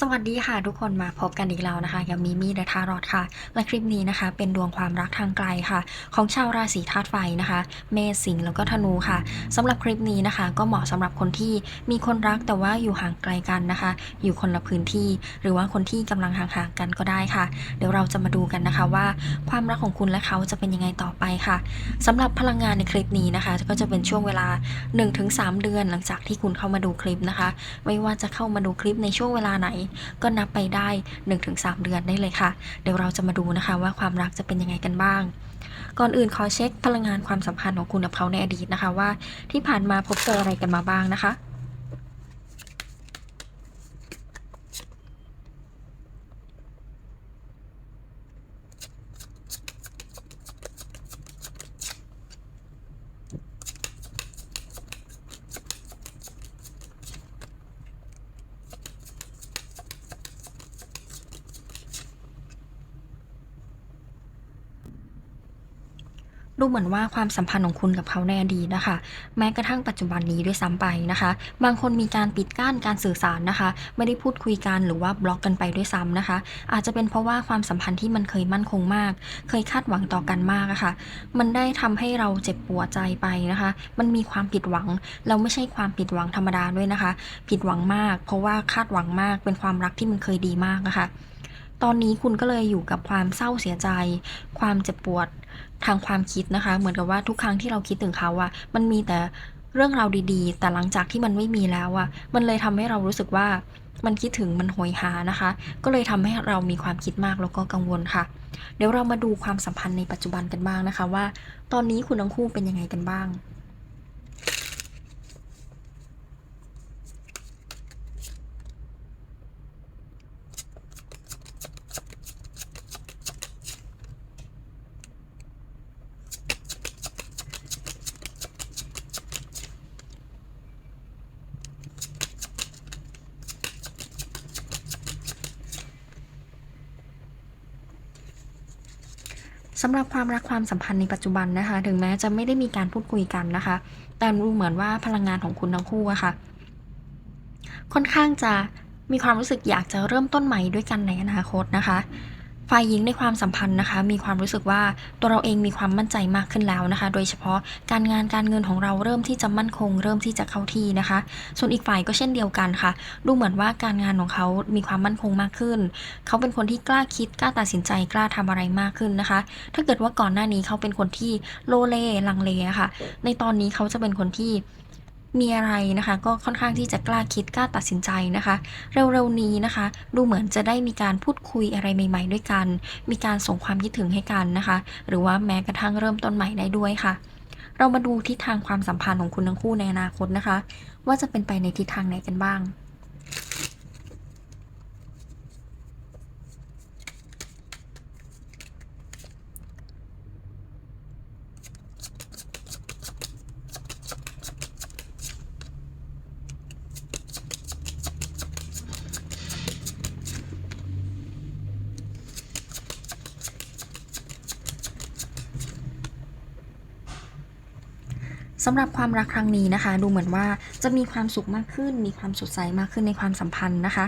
สวัสดีค่ะทุกคนมาพบกันอีกแล้วนะคะกับมิมี่เดอะทารอดค่ะ และคลิปนี้นะคะ เป็นดวงความรักทางไกลค่ะ ของชาวราศีธาตุไฟนะคะ เมษสิงห์แล้วก็ธนูค่ะสำหรับคลิปนี้นะคะ ก็เหมาะสำหรับคนที่มีคนรักแต่ว่าอยู่ห่างไกลกันนะคะ อยู่คนละพื้นที่ หรือว่าคนที่กำลังห่างๆกันก็ได้ค่ะ เดี๋ยวเราจะมาดูกันนะคะว่า ความรักของคุณและเขาจะเป็นยังไงต่อไปค่ะสำหรับพลังงานในคลิปนี้นะคะ ก็จะเป็นช่วงเวลา 1-3 เดือนหลังจากที่คุณเข้ามาดูคลิปนะคะ ไม่ว่าจะเข้ามาดูคลิปในช่วงเวลาไหนก็นับไปได้ 1-3 เดือนได้เลยค่ะ เดี๋ยวเราจะมาดูนะคะว่าความรักจะเป็นยังไงกันบ้าง ก่อนอื่นขอเช็คพลังงานความสัมพันธ์ของคุณกับเขาในอดีตนะคะว่า ที่ผ่านมาพบเจออะไรกันมาบ้างนะคะ ดูเหมือนว่าความสัมพันธ์ของคุณกับเขาในอดีตนะคะ แม้กระทั่งปัจจุบันนี้ด้วยซ้ำไปนะคะ บางคนมีการปิดกั้นการสื่อสารนะคะ ไม่ได้พูดคุยกันหรือว่าบล็อกกันไปด้วยซ้ำนะคะ อาจจะเป็นเพราะว่าความสัมพันธ์ที่มันเคยมั่นคงมาก เคยคาดหวังต่อกันมากอะค่ะ มันได้ทำให้เราเจ็บปวดใจไปนะคะ มันมีความผิดหวังแล้วไม่ใช่ความผิดหวังธรรมดาด้วยนะคะ ผิดหวังมาก เพราะว่าคาดหวังมาก เป็นความรักที่มันเคยดีมากนะคะตอนนี้คุณก็เลยอยู่กับความเศร้าเสียใจ ความเจ็บปวด ทางความคิดนะคะ เหมือนกับว่าทุกครั้งที่เราคิดถึงเขาอะมันมีแต่เรื่องราวดีๆ แต่หลังจากที่มันไม่มีแล้วอะมันเลยทำให้เรารู้สึกว่ามันคิดถึงมันโหยหานะคะ ก็เลยทำให้เรามีความคิดมากแล้วก็กังวลค่ะ เดี๋ยวเรามาดูความสัมพันธ์ในปัจจุบันกันบ้างนะคะว่า ตอนนี้คุณทั้งคู่เป็นยังไงกันบ้าง สำหรับความรักความสัมพันธ์ในปัจจุบันนะคะ ถึงแม้จะไม่ได้มีการพูดคุยกันนะคะ แต่ดูเหมือนว่าพลังงานของคุณทั้งคู่อะค่ะ ค่อนข้างจะมีความรู้สึกอยากจะเริ่มต้นใหม่ด้วยกันในอนาคตนะคะ ฝ่ายหญิงในความสัมพันธ์นะคะ มีความรู้สึกว่าตัวเราเองมีความมั่นใจมากขึ้นแล้วนะคะ โดยเฉพาะการงานการเงินของเราเริ่มที่จะมั่นคง เริ่มที่จะเข้าที่นะคะ ส่วนอีกฝ่ายก็เช่นเดียวกันค่ะ ดูเหมือนว่าการงานของเขามีความมั่นคงมากขึ้น เขาเป็นคนที่กล้าคิดกล้าตัดสินใจกล้าทำอะไรมากขึ้นนะคะ ถ้าเกิดว่าก่อนหน้านี้เขาเป็นคนที่โลเลลังเลค่ะ ในตอนนี้เขาจะเป็นคนที่ มีอะไรนะคะ ก็ค่อนข้างที่จะกล้าคิดกล้าตัดสินใจนะคะ เร็วๆนี้นะคะ ดูเหมือนจะได้มีการพูดคุยอะไรใหม่ ๆ ด้วยกัน มีการส่งความคิดถึงให้กันนะคะ หรือว่าแม้กระทั่งเริ่มต้นใหม่ได้ด้วยค่ะ เรามาดูทิศทางความสัมพันธ์ของคุณทั้งคู่ในอนาคตนะคะ ว่าจะเป็นไปในทิศทางไหนกันบ้าง สำหรับความรักครั้งนี้นะคะ ดูเหมือนว่าจะมีความสุขมากขึ้น มีความสดใสมากขึ้นในความสัมพันธ์นะคะ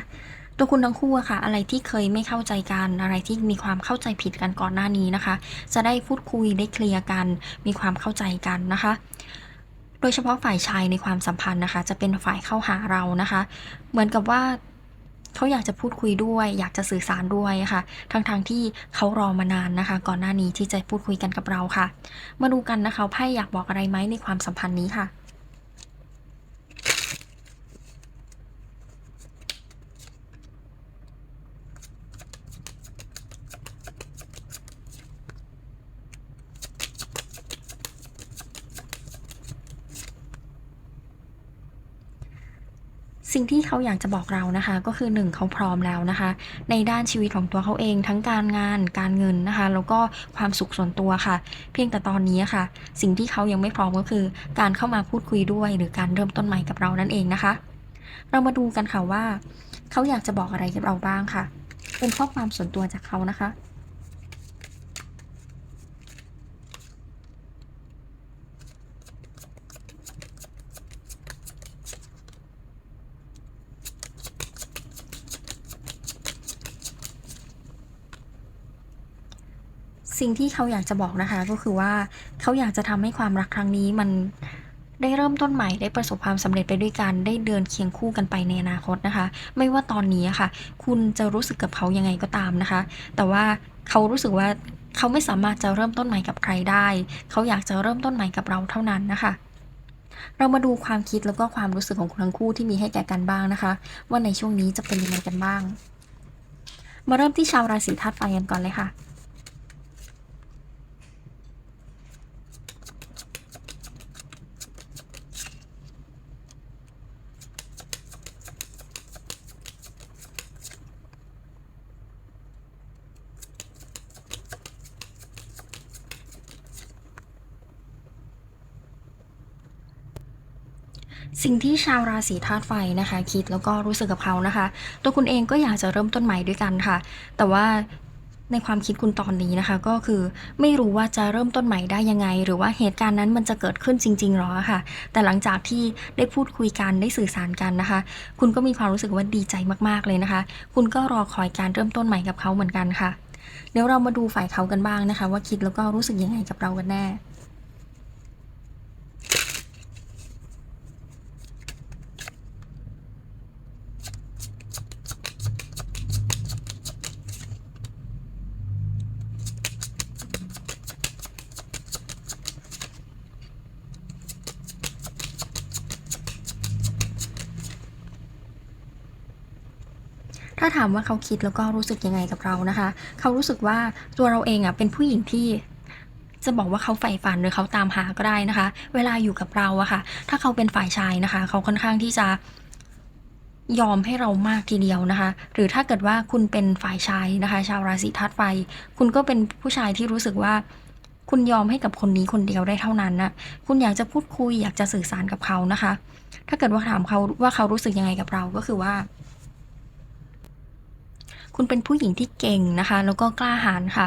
ตัวคุณทั้งคู่อะค่ะ อะไรที่เคยไม่เข้าใจกันอะไรที่มีความเข้าใจผิดกันก่อนหน้านี้นะคะ จะได้พูดคุยได้เคลียร์กัน มีความเข้าใจกันนะคะโดยเฉพาะฝ่ายชายในความสัมพันธ์นะคะ จะเป็นฝ่ายเข้าหาเรานะคะ เหมือนกับว่า เขาอยากจะพูดคุยด้วย อยากจะสื่อสารด้วยค่ะทั้งๆทที่เขารอมานานนะคะ ก่อนหน้านี้ที่จะพูดคุยกันกับเราค่ะ มาดูกันนะคะไพ่อยากบอกอะไรไหมในความสัมพันธ์นี้ค่ะ สิ่งที่เขาอยากจะบอกเรานะคะ ก็คือหนึ่งเขาพร้อมแล้วนะคะ ในด้านชีวิตของตัวเขาเอง ทั้งการงานการเงินนะคะ แล้วก็ความสุขส่วนตัวค่ะ เพียงแต่ตอนนี้ค่ะ สิ่งที่เขายังไม่พร้อมก็คือ การเข้ามาพูดคุยด้วย หรือการเริ่มต้นใหม่กับเรานั่นเองนะคะ เรามาดูกันค่ะว่า เขาอยากจะบอกอะไรกับเราบ้างค่ะ เป็นข้อความส่วนตัวจากเขานะคะ สิ่งที่เขาอยากจะบอกนะคะก็คือว่าเขาอยากจะทำให้ความรักครั้งนี้มันได้เริ่มต้นใหม่ได้ประสบความสำเร็จไปด้วยกันได้เดินเคียงคู่กันไปในอนาคตนะคะ ไม่ว่าตอนนี้ค่ะ คุณจะรู้สึกกับเขายังไงก็ตามนะคะ แต่ว่าเขารู้สึกว่าเขาไม่สามารถจะเริ่มต้นใหม่กับใครได้ เขาอยากจะเริ่มต้นใหม่กับเราเท่านั้นนะคะเรามาดูความคิดแล้วก็ความรู้สึกของคุณทั้งคู่ที่มีให้แก่กันบ้างนะคะ ว่าในช่วงนี้จะเป็นยังไงกันบ้าง มาเริ่มที่ชาวราศีธาตุไฟกันก่อนเลยค่ะ สิ่งที่ชาวราศีธาตุไฟนะคะ คิดแล้วก็รู้สึกกับเขานะคะ ตัวคุณเองก็อยากจะเริ่มต้นใหม่ด้วยกันค่ะ แต่ว่าในความคิดคุณตอนนี้นะคะ ก็คือไม่รู้ว่าจะเริ่มต้นใหม่ได้ยังไง หรือว่าเหตุการณ์นั้นมันจะเกิดขึ้นจริงๆหรอค่ะ แต่หลังจากที่ได้พูดคุยกันได้สื่อสารกันนะคะ คุณก็มีความรู้สึกว่าดีใจมากๆเลยนะคะ คุณก็รอคอยการเริ่มต้นใหม่กับเขาเหมือนกันค่ะ เดี๋ยวเรามาดูฝ่ายเขากันบ้างนะคะ ว่าคิดแล้วก็รู้สึกยังไงกับเรากันแน่าถามว่าเขาคิดแล้วก็รู้สึกยังไงกับเรานะคะ เขารู้สึกว่าตัวเราเองอะเป็นผู้หญิงที่จะบอกว่าเขาใฝ่ฝันหรือเขาตามหาก็ได้นะคะ เวลาอยู่กับเราอะค่ะ ถ้าเขาเป็นฝ่ายชายนะคะ เขาค่อนข้างที่จะยอมให้เรามากทีเดียวนะคะ หรือถ้าเกิดว่าคุณเป็นฝ่ายชายนะคะ ชาวราศีธาตุไฟ คุณก็เป็นผู้ชายที่รู้สึกว่า คุณยอมให้กับคนนี้คนเดียวได้เท่านั้นนะคุณอยากจะพูดคุยอยากจะสื่อสารกับเขานะคะ ถ้าเกิดว่าถามเขาว่าเขารู้สึกยังไงกับเราก็คือว่า คุณเป็นผู้หญิงที่เก่งนะคะ แล้วก็กล้าหาญค่ะ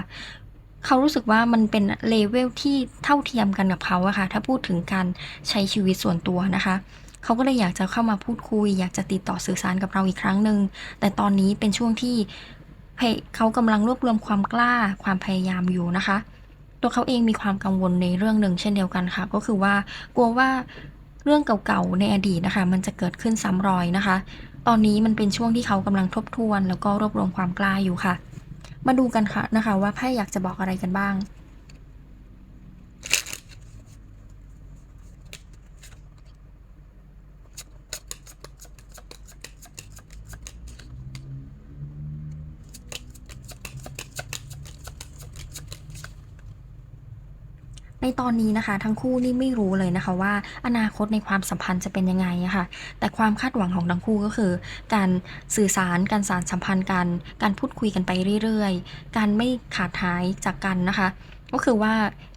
เขารู้สึกว่ามันเป็นเลเวลที่เท่าเทียมกันกับเขาอะค่ะ ถ้าพูดถึงการใช้ชีวิตส่วนตัวนะคะเขาก็เลยอยากจะเข้ามาพูดคุย อยากจะติดต่อสื่อสารกับเราอีกครั้งหนึ่ง แต่ตอนนี้เป็นช่วงที่เขากำลังรวบรวมความกล้าความพยายามอยู่นะคะ ตัวเขาเองมีความกังวลในเรื่องหนึ่งเช่นเดียวกันค่ะ ก็คือว่ากลัวว่าเรื่องเก่าๆในอดีตนะคะ มันจะเกิดขึ้นซ้ำรอยนะคะ ตอนนี้มันเป็นช่วงที่เขากำลังทบทวน แล้วก็รวบรวมความกล้าอยู่ค่ะ มาดูกันค่ะนะคะว่าไพ่อยากจะบอกอะไรกันบ้าง ตอนนี้นะคะ ทั้งคู่นี่ไม่รู้เลยนะคะว่า อนาคตในความสัมพันธ์จะเป็นยังไงอะค่ะ แต่ความคาดหวังของทั้งคู่ก็คือ การสื่อสารการสานสัมพันธ์กัน การพูดคุยกันไปเรื่อยๆ การไม่ขาดหายจากกันนะคะ ก็คือว่า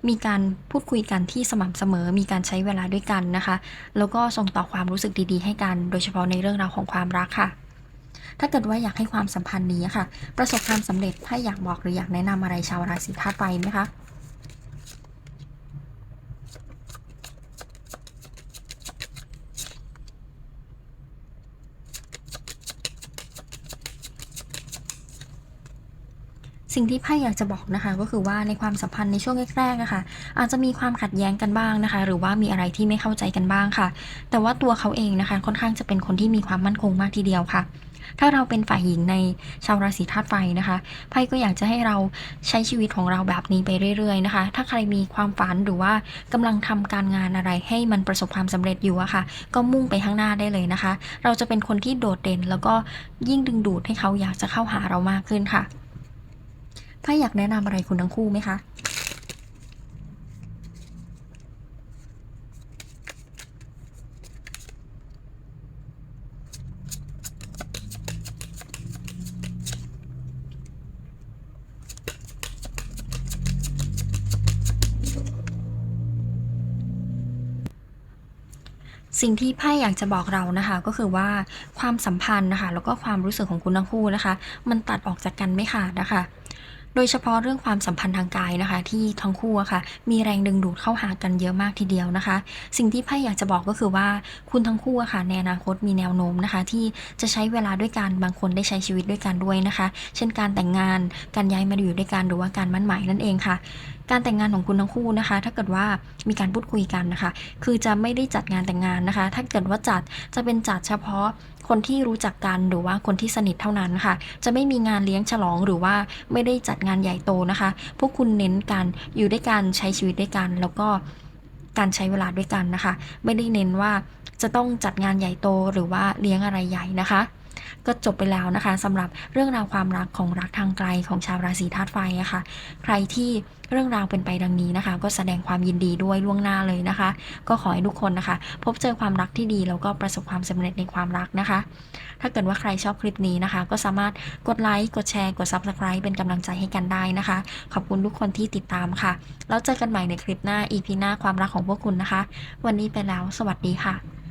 มีการพูดคุยกันที่สม่ำเสมอ มีการใช้เวลาด้วยกันนะคะ แล้วก็ส่งต่อความรู้สึกดีๆ ให้กัน โดยเฉพาะในเรื่องราวของความรักค่ะถ้าเกิดว่าอยากให้ความสัมพันธ์นี้ค่ะ ประสบความสำเร็จถ้าอยากบอกหรืออยากแนะนำอะไรชาวราศีธาตุไฟไหมคะ สิ่งที่ไพ่อยากจะบอกนะคะ ก็คือว่าในความสัมพันธ์ในช่วงแรกๆนะคะอาจจะมีความขัดแย้งกันบ้างนะคะ หรือว่ามีอะไรที่ไม่เข้าใจกันบ้างค่ะ แต่ว่าตัวเขาเองนะคะ ค่อนข้างจะเป็นคนที่มีความมั่นคงมากทีเดียวค่ะ ถ้าเราเป็นฝ่ายหญิงในชาวราศีธาตุไฟนะคะไพ่ก็อยากจะให้เราใช้ชีวิตของเราแบบนี้ไปเรื่อยๆนะคะ ถ้าใครมีความฝันหรือว่ากำลังทำการงานอะไรให้มันประสบความสำเร็จอยู่อะค่ะ ก็มุ่งไปข้างหน้าได้เลยนะคะ เราจะเป็นคนที่โดดเด่นแล้วก็ยิ่งดึงดูดให้เขาอยากจะเข้าหาเรามากขึ้นค่ะ ไพ่อยากแนะนำอะไรคุณทั้งคู่ไหมคะสิ่งที่ไพ่อยากจะบอกเรานะคะก็คือว่าความสัมพันธ์นะคะ แล้วก็ความรู้สึกของคุณทั้งคู่นะคะ มันตัดออกจากกันไม่ขาดนะคะ โดยเฉพาะเรื่องความสัมพันธ์ทางกายนะคะ ที่ทั้งคู่อะค่ะ มีแรงดึงดูดเข้าหากันเยอะมากทีเดียวนะคะ สิ่งที่ไพ่อยากจะบอกก็คือว่าคุณทั้งคู่อะค่ะในอนาคตมีแนวโน้มนะคะ ที่จะใช้เวลาด้วยกันบางคนได้ใช้ชีวิตด้วยกันด้วยนะคะ เช่นการแต่งงานการย้ายมาอยู่ด้วยกันหรือว่าการมั่นหมายนั่นเองค่ะการแต่งงานของคุณทั้งคู่นะคะ ถ้าเกิดว่ามีการพูดคุยกันนะคะ คือจะไม่ได้จัดงานแต่งงานนะคะ ถ้าเกิดว่าจัดจะเป็นจัดเฉพาะ คนที่รู้จักกันหรือว่าคนที่สนิทเท่านั้นค่ะ จะไม่มีงานเลี้ยงฉลองหรือว่าไม่ได้จัดงานใหญ่โตนะคะ พวกคุณเน้นการอยู่ด้วยกันใช้ชีวิตด้วยกัน แล้วก็การใช้เวลาด้วยกันนะคะ ไม่ได้เน้นว่าจะต้องจัดงานใหญ่โตหรือว่าเลี้ยงอะไรใหญ่นะคะ ก็จบไปแล้วนะคะสำหรับเรื่องราวความรักของรักทางไกลของชาวราศีธาตุไฟอะค่ะ ใครที่เรื่องราวเป็นไปดังนี้นะคะ ก็แสดงความยินดีด้วยล่วงหน้าเลยนะคะ ก็ขอให้ทุกคนนะคะ พบเจอความรักที่ดีแล้วก็ประสบความสำเร็จในความรักนะคะ ถ้าเกิดว่าใครชอบคลิปนี้นะคะ ก็สามารถกดไลค์กดแชร์กด Subscribe เป็นกำลังใจให้กันได้นะคะ ขอบคุณทุกคนที่ติดตามค่ะแล้วเจอกันใหม่ในคลิปหน้า EP หน้าความรักของพวกคุณนะคะ วันนี้ไปแล้ว สวัสดีค่ะ